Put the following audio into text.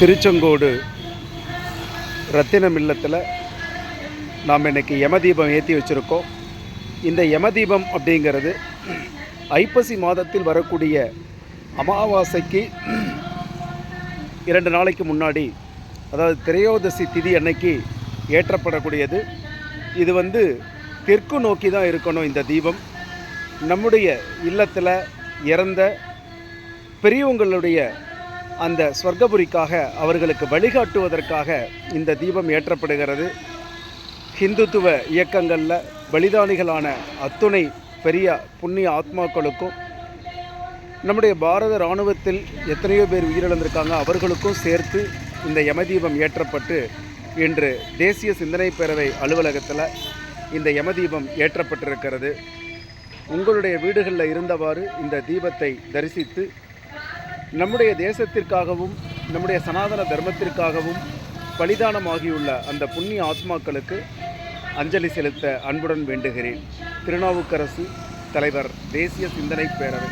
திருச்செங்கோடு ரத்தினம் இல்லத்தில் நாம் இன்றைக்கி யமதீபம் ஏற்றி வச்சுருக்கோம். இந்த யமதீபம் அப்படிங்கிறது ஐப்பசி மாதத்தில் வரக்கூடிய அமாவாசைக்கு இரண்டு நாளைக்கு முன்னாடி அதாவது திரையோதசி திதி அன்னைக்கு ஏற்றப்படக்கூடியது. இது வந்து தெற்கு நோக்கி தான் இருக்கணும் இந்த தீபம். நம்முடைய இல்லத்தில் இறந்த பெரியவங்களுடைய அந்த ஸ்வர்கபுரிக்காக அவர்களுக்கு வழிகாட்டுவதற்காக இந்த தீபம் ஏற்றப்படுகிறது. ஹிந்துத்துவ இயக்கங்களில் பலிதானிகளான அத்துணை பெரிய புண்ணிய ஆத்மாக்களுக்கும் நம்முடைய பாரத இராணுவத்தில் எத்தனையோ பேர் உயிரிழந்திருக்காங்க அவர்களுக்கும் சேர்த்து இந்த யமதீபம் ஏற்றப்பட்டு இன்று தேசிய சிந்தனை பேரவை அலுவலகத்தில் இந்த யமதீபம் ஏற்றப்பட்டிருக்கிறது. உங்களுடைய வீடுகளில் இருந்தவாறு இந்த தீபத்தை தரிசித்து நம்முடைய தேசத்திற்காகவும் நம்முடைய சனாதன தர்மத்திற்காகவும் பலிதானமாகியுள்ள அந்த புண்ணிய ஆத்மாக்களுக்கு அஞ்சலி செலுத்த அன்புடன் வேண்டுகிறேன். திருநாவுக்கரசு தலைவர் தேசிய சிந்தனை பேரவை.